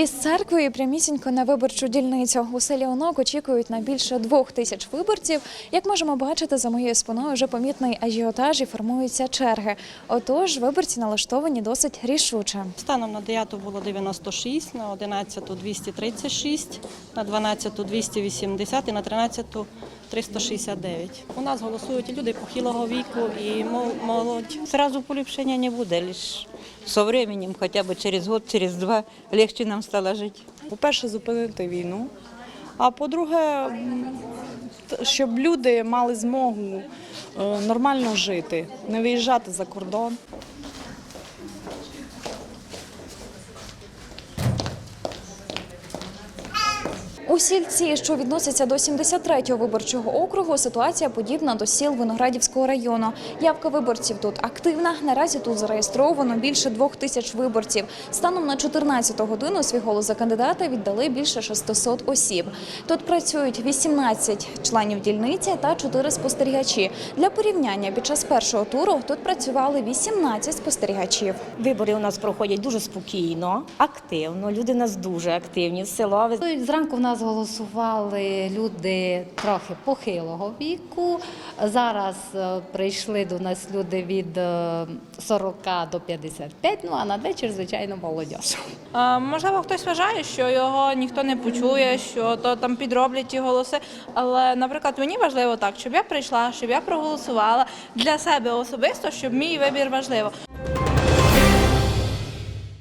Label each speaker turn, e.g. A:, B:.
A: Із церквою прямісінько на виборчу дільницю у селі Онок очікують на більше двох тисяч виборців. Як можемо бачити, за моєю спиною вже помітний ажіотаж і формуються черги. Отож, виборці налаштовані досить рішуче.
B: Станом на 9 було 96, на 11 236, на 12 280 і на 13 369. У нас голосують і люди похилого віку і мол- молодь.
C: Сразу поліпшення не буде, лише со временем, хоча б через год, через два, легче нам стало жити.
D: По-перше, зупинити війну. А по-друге, щоб люди мали змогу е, нормально жити, не виїжджати за кордон.
A: У сільці, що відноситься до 73-го виборчого округу, ситуація подібна до сіл Виноградівського району. Явка виборців тут активна. Наразі тут зареєстровано більше двох тисяч виборців. Станом на 14 годину свій голос за кандидата віддали більше 600 осіб. Тут працюють 18 членів дільниці та 4 спостерігачі. Для порівняння під час першого туру тут працювали 18 спостерігачів.
E: Вибори у нас проходять дуже спокійно, активно. Люди у нас дуже активні. Село
F: Зранку в нас голосували люди трохи похилого віку. Зараз е, прийшли до нас люди від е, 40 до 55, ну а надвечір, звичайно, молодь.
G: Можливо, хтось вважає, що його ніхто не почує, що то там підроблять ті голоси. Але, наприклад, мені важливо так, щоб я прийшла, щоб я проголосувала для себе особисто, щоб мій вибір важливо.